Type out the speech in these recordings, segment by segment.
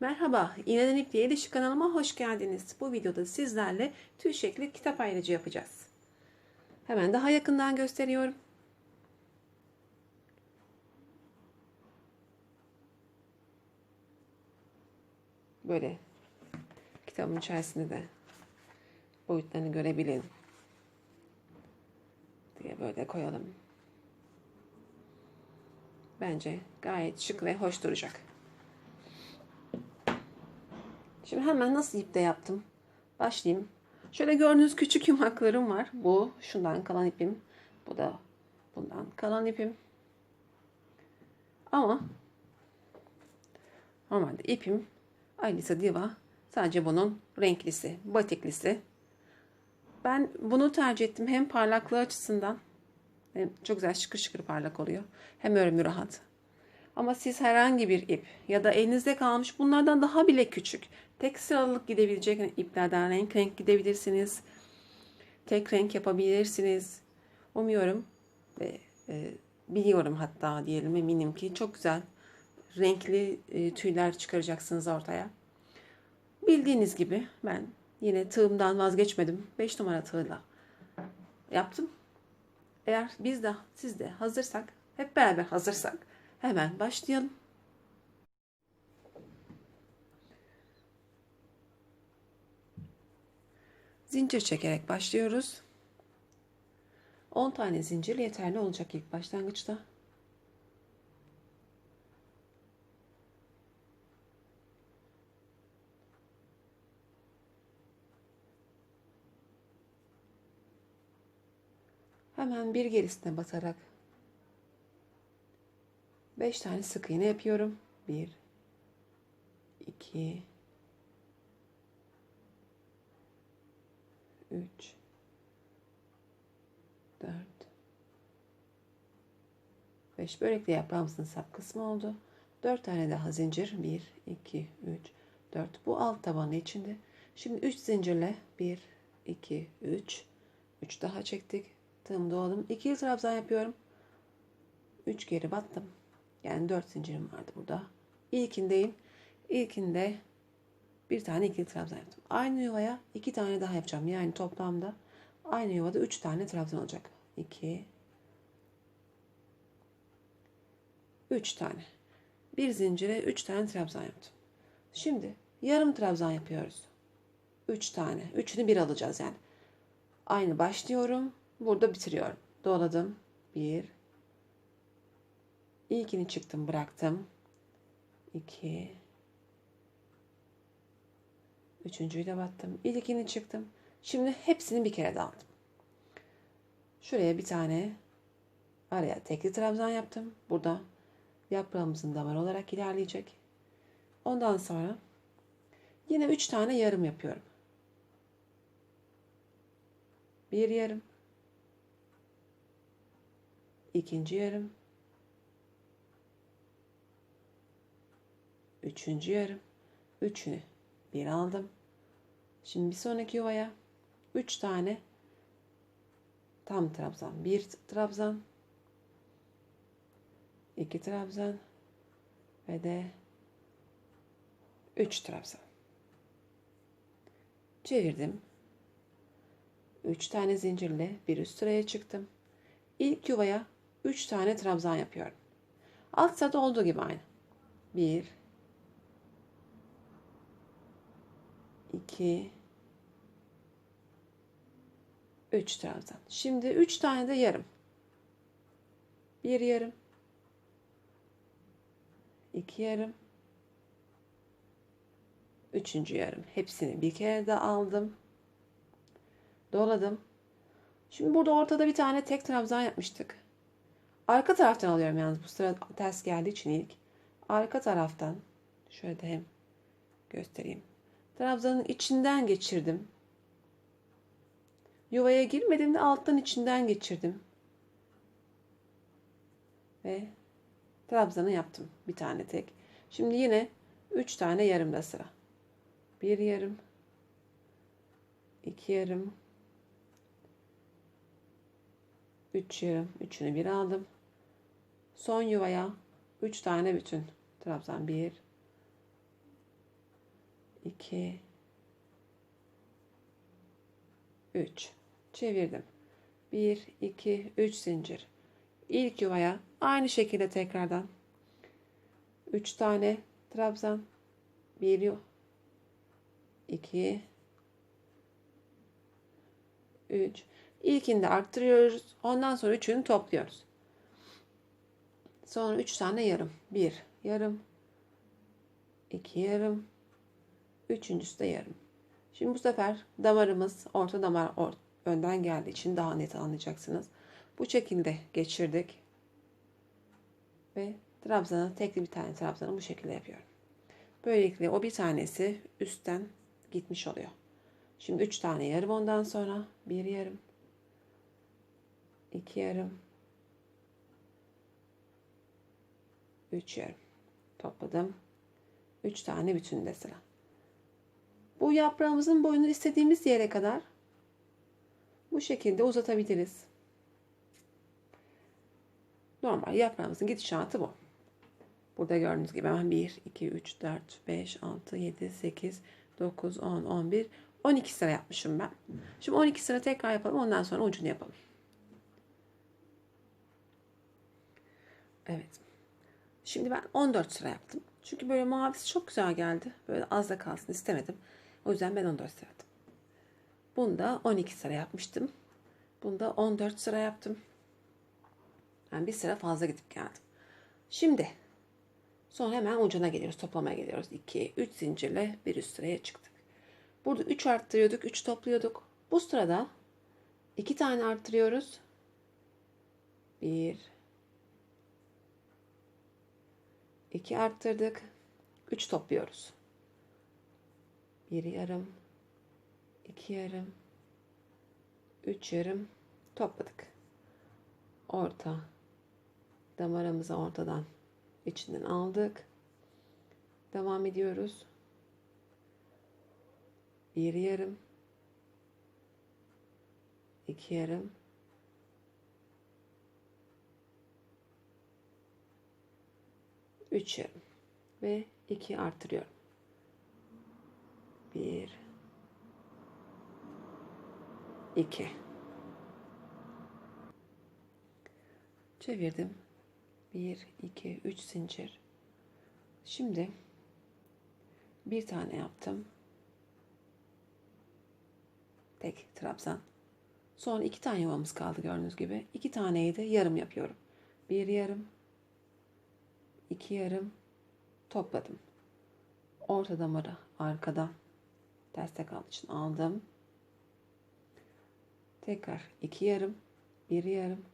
Merhaba, İğneden İpliğe İlişki kanalıma hoş geldiniz. Bu videoda sizlerle tüy şekli kitap ayrıcı yapacağız. Hemen daha yakından gösteriyorum. Böyle kitabın içerisinde de boyutlarını görebilin diye böyle koyalım. Bence gayet şık ve hoş duracak. Şimdi hemen nasıl ipte yaptım? Başlayayım. Şöyle gördüğünüz küçük yumaklarım var. Bu şundan kalan ipim. Bu da bundan kalan ipim. Ama normalde ipim Alisa Diva sadece bunun renklisi, batiklisi. Ben bunu tercih ettim hem parlaklığı açısından hem çok güzel şıkır şıkır parlak oluyor. Hem örümü rahat. Ama siz herhangi bir ip ya da elinizde kalmış bunlardan daha bile küçük tek sıralık gidebilecek iplerden renk renk gidebilirsiniz. Tek renk yapabilirsiniz. Umuyorum ve e, biliyorum hatta diyelim eminim ki çok güzel renkli e, tüyler çıkaracaksınız ortaya. Bildiğiniz gibi ben yine tığımdan vazgeçmedim. 5 numara tığla yaptım. Eğer biz de siz de hazırsak, hep beraber hazırsak hemen başlayalım. Zincir çekerek başlıyoruz. 10 tane zincir yeterli olacak ilk başlangıçta. Hemen bir gerisine basarak 5 tane sık iğne yapıyorum. 1 2 3 4 5 börekli yaprağımızın sap kısmı oldu. 4 tane daha zincir. 1 2 3 4 bu alt tabanı içinde. Şimdi 3 zincirle 1 2 3 3 daha çektik. Tığımı doladım. 2 trabzan yapıyorum. 3 geri battım. Yani 4 zincirim vardı burada. İlkindeyim. İlkinde bir tane ikili trabzan yaptım. Aynı yuvaya iki tane daha yapacağım. Yani toplamda aynı yuvada üç tane trabzan olacak. 2 3 tane. Bir zincire 3 tane trabzan yaptım. Şimdi yarım trabzan yapıyoruz. 3 tane. Üçünü bir alacağız yani. Aynı başlıyorum. Burada bitiriyorum. Doladım. 1 İlkini çıktım bıraktım. 2 Üçüncüyü de battım. İlkini çıktım. Şimdi hepsini bir kere de aldım. Şuraya bir tane araya tekli trabzan yaptım. Burada yaprağımızın damarı olarak ilerleyecek. Ondan sonra yine üç tane yarım yapıyorum. Bir yarım. İkinci yarım. Üçüncü yarım. Üçünü bir aldım. Şimdi bir sonraki yuvaya 3 tane tam trabzan. 1 trabzan. 2 trabzan. Ve de 3 trabzan. Çevirdim. 3 tane zincirle bir üst sıraya çıktım. İlk yuvaya 3 tane trabzan yapıyorum. Alt sırada olduğu gibi aynı. 1 2 3 trabzan. Şimdi 3 tane de yarım. Bir yarım. iki yarım. Üçüncü yarım. Hepsini bir kere de aldım. Doladım. Şimdi burada ortada bir tane tek trabzan yapmıştık. Arka taraftan alıyorum yalnız bu sıra ters geldiği için ilk. Arka taraftan şöyle de hem göstereyim. Trabzanın içinden geçirdim. Yuvaya girmedim de alttan içinden geçirdim. Ve trabzanı yaptım. Bir tane tek. Şimdi yine 3 tane yarımda sıra. Bir yarım. iki yarım. Üç yarım. Üçünü bir aldım. Son yuvaya üç tane bütün. Trabzan bir. iki, üç. Çevirdim. Bir, iki, üç zincir. İlk yuvaya aynı şekilde tekrardan 3 tane trabzan 1 yu 2 3 İlkinde arttırıyoruz. Ondan sonra üçünü topluyoruz. Sonra 3 tane yarım. 1 yarım 2 yarım Üçüncüsü de yarım. Şimdi bu sefer damarımız orta damar or önden geldiği için daha net anlayacaksınız. Bu şekilde geçirdik. Ve trabzanı tekli bir tane trabzanı bu şekilde yapıyorum. Böylelikle o bir tanesi üstten gitmiş oluyor. Şimdi üç tane yarım ondan sonra bir yarım, iki yarım, üç yarım topladım. Üç tane bütünde sıra. Bu yaprağımızın boyunu istediğimiz yere kadar bu şekilde uzatabiliriz. Normal yaprağımızın gidişatı bu. Burada gördüğünüz gibi hemen 1, 2, 3, 4, 5, 6, 7, 8, 9, 10, 11, 12 sıra yapmışım ben. Şimdi 12 sıra tekrar yapalım. Ondan sonra ucunu yapalım. Evet. Şimdi ben 14 sıra yaptım. Çünkü böyle mavisi çok güzel geldi. Böyle az da kalsın istemedim. O yüzden ben 14 sıra yaptım. Bunda 12 sıra yapmıştım. Bunda 14 sıra yaptım. Ben bir sıra fazla gidip geldim. Şimdi sonra hemen ucuna geliyoruz. Toplamaya geliyoruz. 2, 3 zincirle bir üst sıraya çıktık. Burada 3 arttırıyorduk. 3 topluyorduk. Bu sırada 2 tane arttırıyoruz. 1 2 arttırdık. 3 topluyoruz. 1 yarım 2 yarım 3 yarım topladık. Orta damarımızı ortadan içinden aldık. Devam ediyoruz. Bir yarım. iki yarım. Üç yarım. Ve iki artırıyorum. Bir. iki. Çevirdim. 1, 2, 3 zincir. Şimdi bir tane yaptım. Tek trabzan. Sonra iki tane yuvamız kaldı gördüğünüz gibi. İki taneyi de yarım yapıyorum. Bir yarım, iki yarım topladım. Orta damarı arkadan terste kaldığı için aldım. Tekrar iki yarım, bir yarım,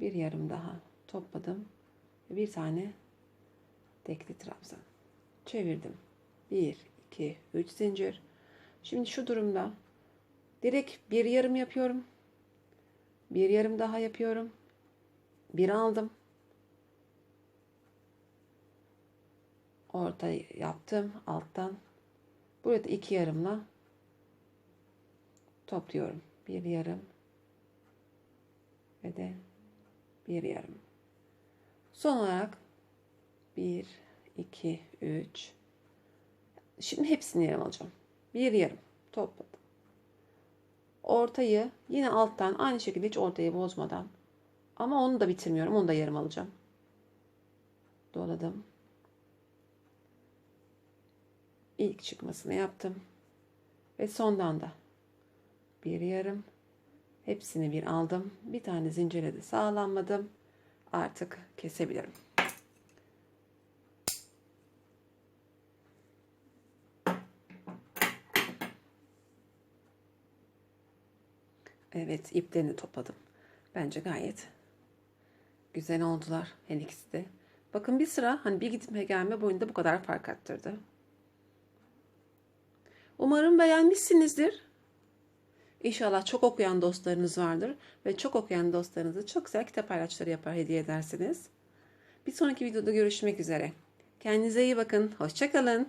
bir yarım daha topladım. Bir tane tekli trabzan. Çevirdim. 1, 2, 3 zincir. Şimdi şu durumda direkt bir yarım yapıyorum. Bir yarım daha yapıyorum. Bir aldım. Orta yaptım alttan. Burada iki yarımla topluyorum. Bir yarım ve de bir yarım. Son olarak 1, 2, 3. Şimdi hepsini yarım alacağım. Bir yarım topladım. Ortayı yine alttan aynı şekilde hiç ortayı bozmadan ama onu da bitirmiyorum. Onu da yarım alacağım. Doladım. İlk çıkmasını yaptım. Ve sondan da bir yarım hepsini bir aldım. Bir tane zincire de sağlanmadım. Artık kesebilirim. Evet iplerini topladım. Bence gayet güzel oldular her ikisi de. Bakın bir sıra hani bir gitme gelme boyunda bu kadar fark attırdı. Umarım beğenmişsinizdir. İnşallah çok okuyan dostlarınız vardır ve çok okuyan dostlarınızı çok güzel kitap paylaşları yapar hediye edersiniz. Bir sonraki videoda görüşmek üzere. Kendinize iyi bakın. Hoşçakalın.